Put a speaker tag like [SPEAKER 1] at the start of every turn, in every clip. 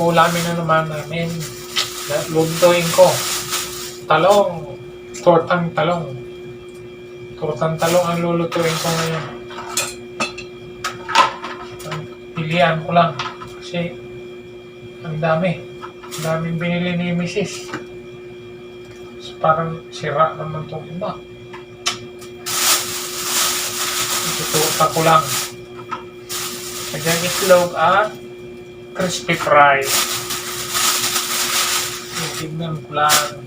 [SPEAKER 1] ulamin na naman namin. Luntuin ko. Talong. Tortang talong. Tortang talong ang lulutuin ko ngayon. Pilihan ko lang. Kasi ang dami. Ang daming binili ni Mrs. So, parang sira naman itong iba. Itututa ko lang. Lagyan itlog at crispy fry. Tignan ko lang.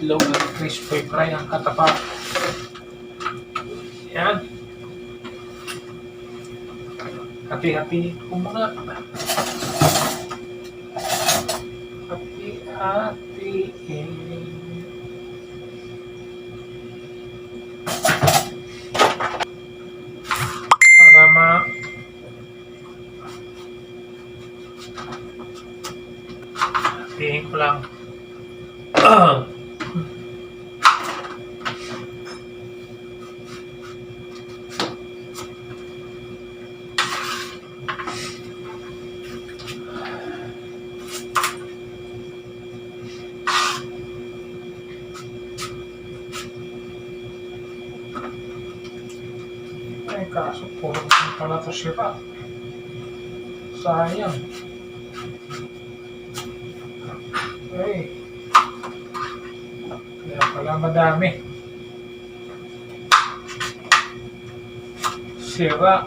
[SPEAKER 1] Itlog at crispy fry ang katapat. Yan. Hati-hati ko muna. Hati-hatiin. Para ma Hatiin ko lang. Ay, kaso puro na pala to sira. Sayang. Ay. Kaya pala madami. Sira.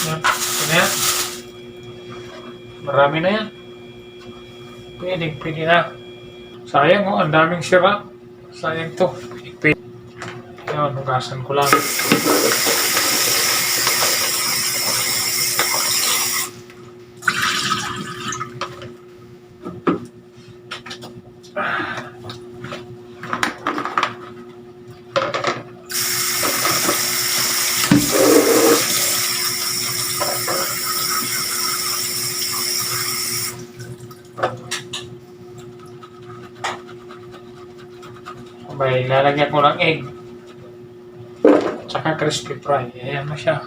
[SPEAKER 1] Yan. Ito na yan. Marami na yan. Pwede, pwede na. Sayang oh, ang daming sira. Sayang to. Pwede. Yan, hugasan ko lang. Lalagyan ko ng egg. Tsaka crispy fry. Ayan na siya.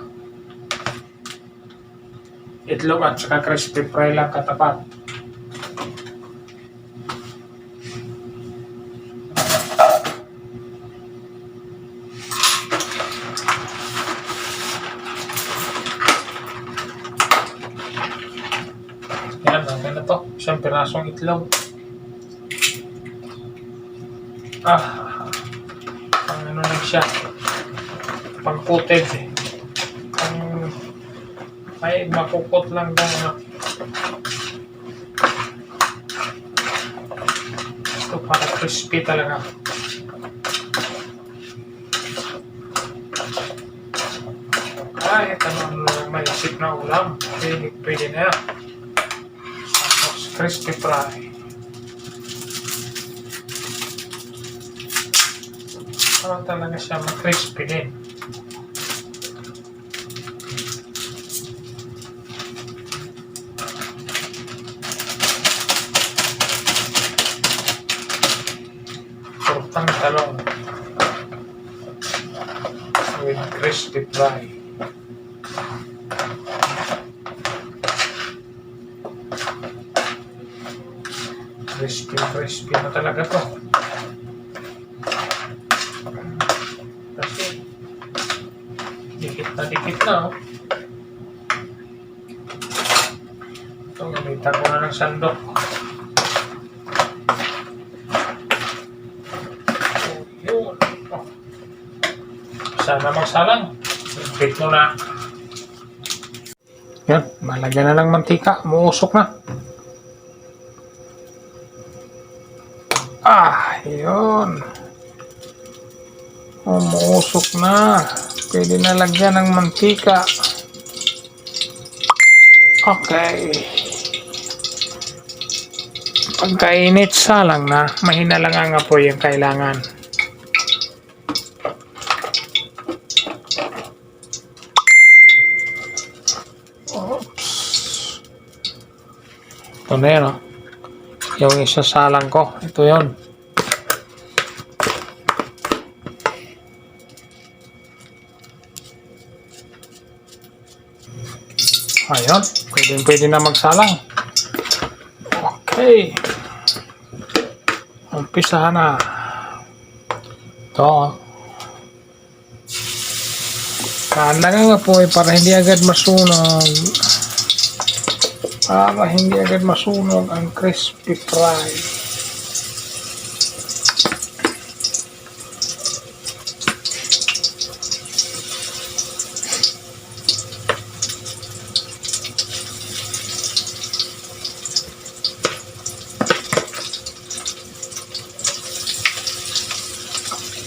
[SPEAKER 1] Itlog at tsaka crispy fry lang katapat. Yan, okay na to. Isang pirasong itlog. Ah, ang siya. Pang coated eh. Ang ay makukot lang daw na. Ito para crispy talaga. Kahit ano ano lang maisip na ulam, pwede, pwede na yan. Tapos crispy fry. Para talaga siya ma-crispy din. Tortang talong with crispy fry. Crispy, crispy na talaga to. Kasi, dikit na dikit na, oh. Ito, gamitan ko na ng sandok. Yun. Oh. Sana magsalang. Bit mo na. Yan, malagyan na ng mantika. Muusok na. Ah, yun. Umuusok na. Pwede na lagyan ng mantika. Okay. Pagkainit salang na, mahina lang ang apoy yung kailangan. Oops. Ito na yun, oh. Yung isa salang ko. Ito yun. Ayun. Pwede, pwede na magsalang. Okay. Umpisahan na. Ito. oh. Kanda ka nga po eh, para hindi agad masunog. Para hindi agad masunog ang crispy fry.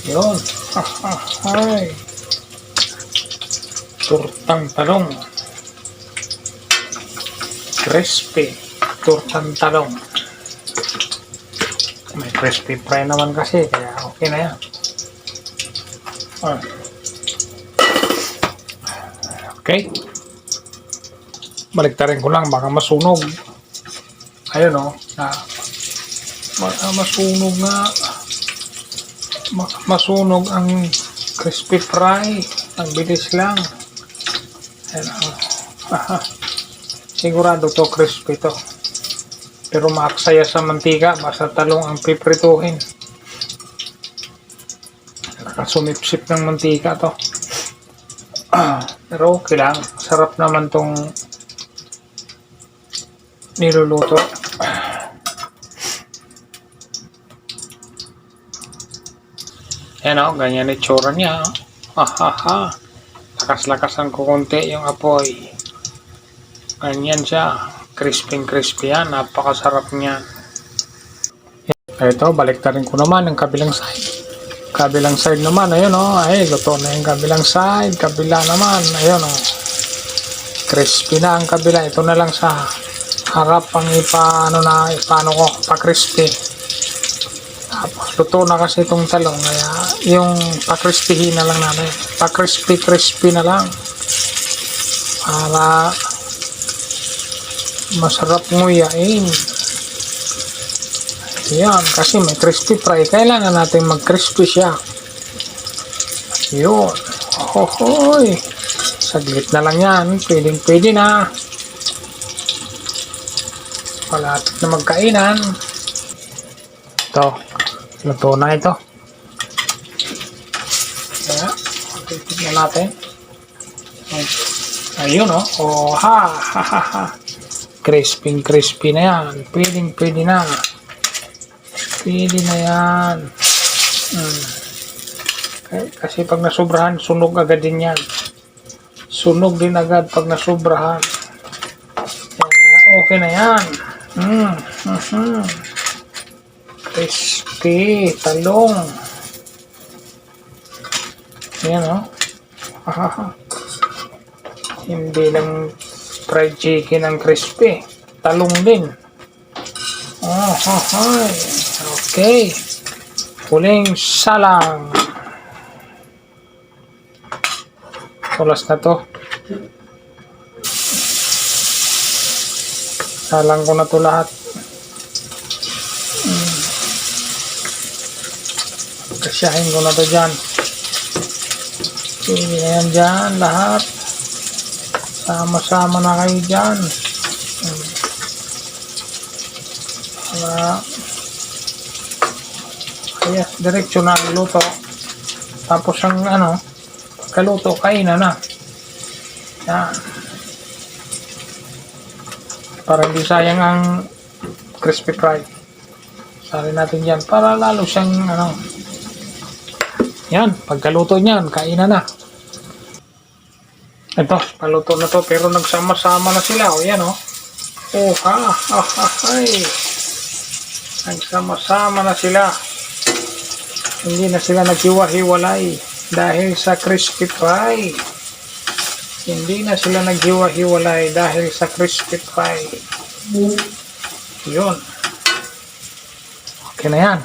[SPEAKER 1] Yun. Ay. Turtang talong. Crispy. Turtang talong. May crispy fry naman kasi, kaya okay na yan. Ah. Okay. Baliktarin ko lang, baka masunog. Ayun o, na baka masunog nga ma- masunog ang crispy fry. Ang bilis lang. Oh. Sigurado to crispy to. Pero maaksaya sa mantika, basta talong ang piprituhin. Nakasumipsip ng mantika to. Ah, pero okay lang. Sarap naman tong niluluto. Yan o, ganyan itsura niya. Ha ha ha. Lakas-lakasan ko konti yung apoy. Ganyan siya. Crispy crispy yan. Napakasarap niyan. Ito, baliktarin ko naman ang kabilang side. Kabilang side naman, ayun o. Ay, luto na yung kabilang side. Kabila naman, ayun o. Crispy na ang kabila. Ito na lang sa harap ang ipa, ano na, ipaano ko, pa-crispy. Luto na kasi itong talong. Kaya, yung pa-crispyhin na lang namin. Pa-crispy-crispy na lang. Para masarap nguyain. Yan, kasi may crispy fry. Kailangan natin mag-crispy siya. Yun. Hohoy. Saglit na lang yan. Pwedeng pwede na. Malapit na magkainan. Ito. Luto na ito. Okay, tignan natin. Ayun, oh. Oh, ha, ha, ha, ha. Crispy, crispy na yan. Pwedeng, pwede na. Pwede na yan. Hmm. K- Kasi pag nasubrahan, sunog agad din yan. Sunog din agad pag nasubrahan. Okay na yan. Hmm. mhm. Crispy. Talong. Yan, oh. Hahaha. Hindi lang fried chicken ang crispy. Talong din. Oh, hoy. Okay. Huling salang. Tulas na to. Salang ko na to lahat. Kasyahin ko na to dyan. Pili na yan dyan lahat. Sama-sama na kayo dyan. Para kaya diretso na luto. Tapos ang ano, kaluto, kainan na. Yan. Para hindi sayang ang crispy fry. Sali natin yan para lalo siyang ano. Yan, pagkaluto niyan, kainan na. Ito, paluto na to pero nagsama-sama na sila. O yan o. Oh, ha, ha, ha, hay. Nagsama-sama na sila. Hindi na sila naghiwa-hiwalay dahil sa crispy fry. Hindi na sila naghiwa-hiwalay dahil sa crispy fry. Yun. Okay na yan.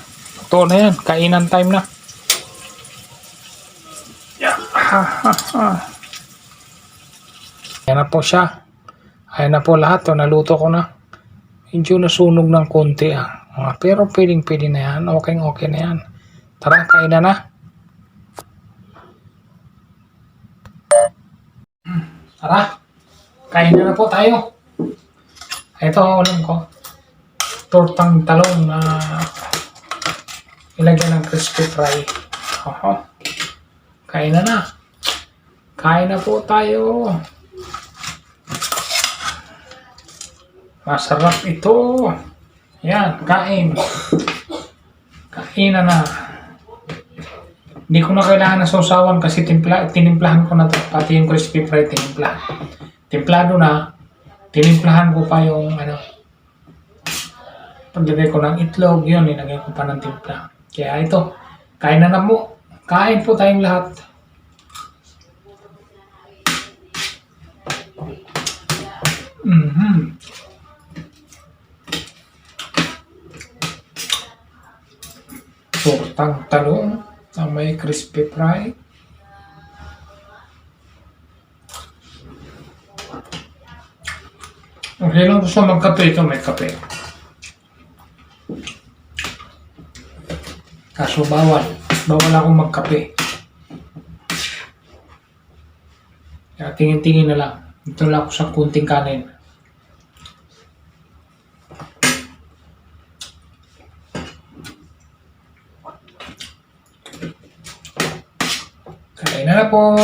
[SPEAKER 1] Totoo na yan. Kainan time na. Ha, ha, ha. Ayan na po siya. Ayan na po lahat. O, naluto ko na. Medyo nasunog ng konti ah. Pero pwedeng pwede na yan. Okay okay na yan. Tara, kain na na. Tara. Kain na na po tayo. Ito ang ulam ko. Tortang talong na ilagyan ng crispy fry. Oho. Kain na na. Kain na po tayo. Masarap ito. Yan, kain. Kain na na. Hindi ko na kailangan ng sausawan kasi timpla, tinimplahan ko na to. Pati yung crispy fry tinimpla. Timplado na. Tinimplahan ko pa yung ano. Paglagay ko ng itlog, yun, nilagay ko pa ng timpla. Kaya ito, kain na na mo. Kain po tayong lahat. Mhm. Tortang talong na may crispy fry. Okay lang gusto magkape ito, may kape. Kaso bawal. Bawal ako magkape. Kaya tingin-tingin na lang. Ito lang ako sa kunting kanin. Kain na na po.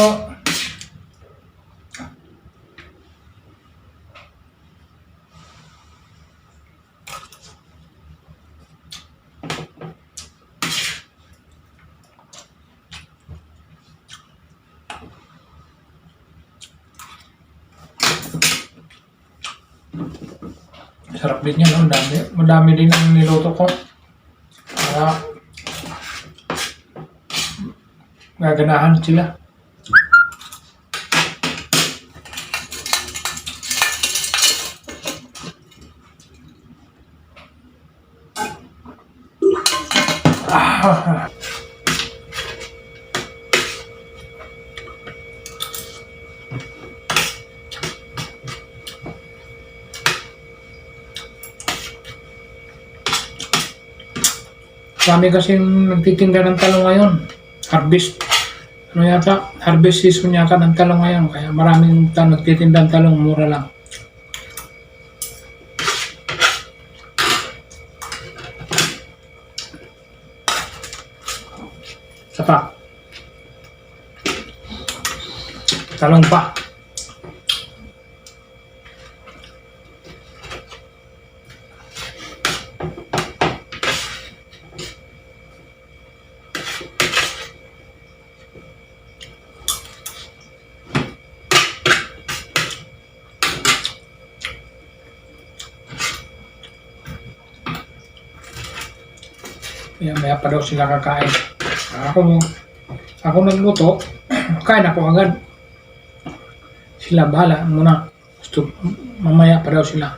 [SPEAKER 1] Sarap din yan, no? Madami, madami din ang niluto ko. Gaganahan sila. Ah. Kami kasi nagtitinda ng talong ngayon. Harvest. Ano yata? Harvest season yata ng talong ngayon. Kaya maraming ta nagtitinda ng talong. Mura lang. Isa pa. Talong pa. Maya, maya pa daw sila kakain. Ako, ako nagluto, kain ako agad. Sila bahala muna. Gusto, mamaya pa daw sila.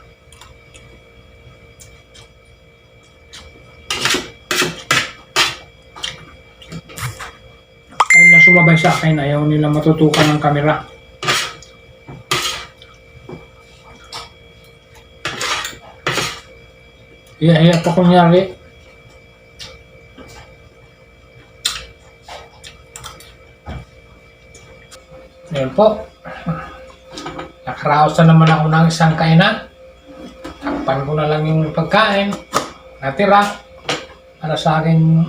[SPEAKER 1] Ayun na sumabay sa akin, ayaw nila matutukan ng kamera. Iya-iya pa kunyari. Po, nakaraos na naman ako ng isang kainan. Takpan ko na lang yung pagkain, natira, para sa akin,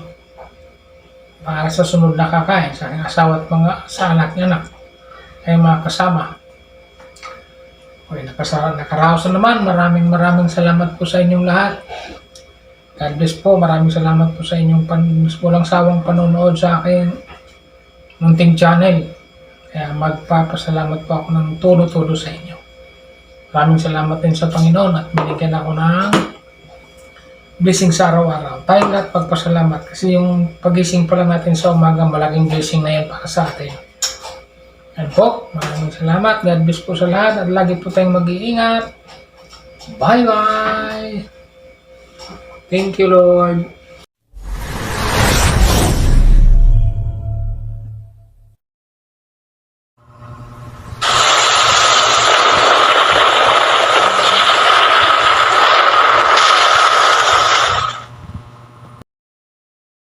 [SPEAKER 1] para sa sunod na kakain, sa aking asawa at mga sa anak niya anak, ay mga kasama. Okay, nakasa, nakaraos na naman. Maraming maraming salamat po sa inyong lahat. God bless po. Maraming salamat po sa inyong pan, walang sawang panonood sa aking munting channel. Kaya magpapasalamat po ako ng todo-todo sa inyo. Maraming salamat din sa Panginoon at binigyan ako ng blessing sa araw-araw. Tayong lahat pagpasalamat kasi yung pagising pa lang natin sa umaga, malaking blessing na yan para sa atin. Yan po, maraming salamat. God bless po sa lahat at lagi po tayong mag-iingat. Bye-bye! Thank you, Lord.